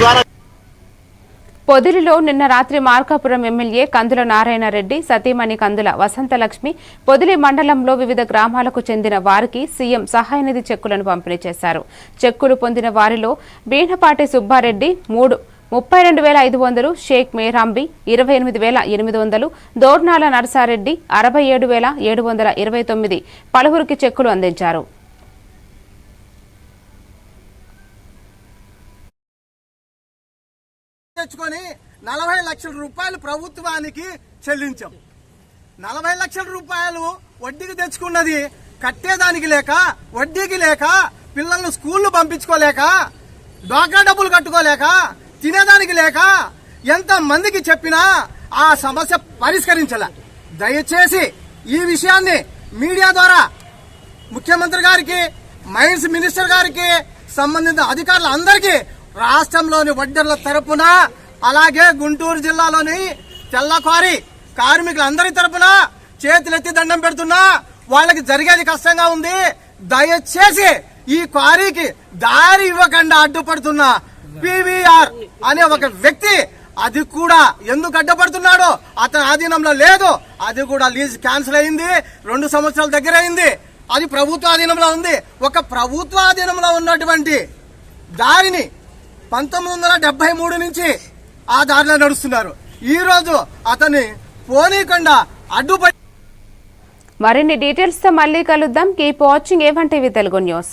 ద్వారా పొదిలిలో నిన్న రాత్రి మార్కాపురం ఎమ్మెల్యే కందుల నారాయణరెడ్డి సతీమణి కందుల వసంతలక్ష్మి పొదిలి మండలంలో వివిధ గ్రామాలకు చెందిన వారికి సీఎం సహాయనిధి చెక్కులను పంపిణీ చేశారు. చెక్కులు పొందిన వారిలో బీనపాటి సుబ్బారెడ్డి మూడు ముప్పై రెండు వేల ఐదు వందలు షేక్ మేరాంబి ఇరవై ఎనిమిది వేల ఎనిమిది వందలు దోర్నాల నరసారెడ్డి అరవై ఏడు వేల ఏడు వందల ఇరవై తొమ్మిది పలువురికి చెక్కులు అందించారు. తెచ్చుకొని నలభై లక్షల రూపాయలు ప్రభుత్వానికి చెల్లించాం. నలభై లక్షల రూపాయలు వడ్డీకి తెచ్చుకున్నది కట్టేదానికి లేక వడ్డీకి లేక పిల్లల్ని స్కూళ్ళు పంపించుకోలేక డ్వాక్రా డబ్బులు కట్టుకోలేక తినేదానికి లేక ఎంత మందికి చెప్పినా ఆ సమస్య పరిష్కరించలే. దయచేసి ఈ విషయాన్ని మీడియా ద్వారా ముఖ్యమంత్రి గారికి మైన్స్ మినిస్టర్ గారికి సంబంధిత అధికారులందరికీ రాష్ట్రంలోని వడ్డర్ల తరపున అలాగే గుంటూరు జిల్లాలోని తెల్లకారి కార్మికులందరి తరపున చేతులెత్తి దండం పెడుతున్నా వాళ్ళకి జరిగేది కష్టంగా ఉంది. దయచేసి ఈ క్వారీకి దారి ఇవ్వకుండా అడ్డుపడుతున్న పివిఆర్ అనే ఒక వ్యక్తి అది కూడా ఎందుకు అడ్డపడుతున్నాడో అతని ఆధీనంలో లేదు. అది కూడా లీజ్ క్యాన్సిల్ అయింది. రెండు సంవత్సరాల దగ్గర అయింది. అది ప్రభుత్వ ఆధీనంలో ఉంది. ఒక ప్రభుత్వ ఆధీనంలో ఉన్నటువంటి దారిని పంతొమ్మిది వందల డెబ్బై మూడు నుంచి ఆ దారిలో నడుస్తున్నారు. ఈ రోజు అతన్ని పోనీకుండా అడ్డుపడి మరిన్ని డీటెయిల్స్తో మళ్ళీ కలుద్దాం. Keep watching A one TV Telugu news.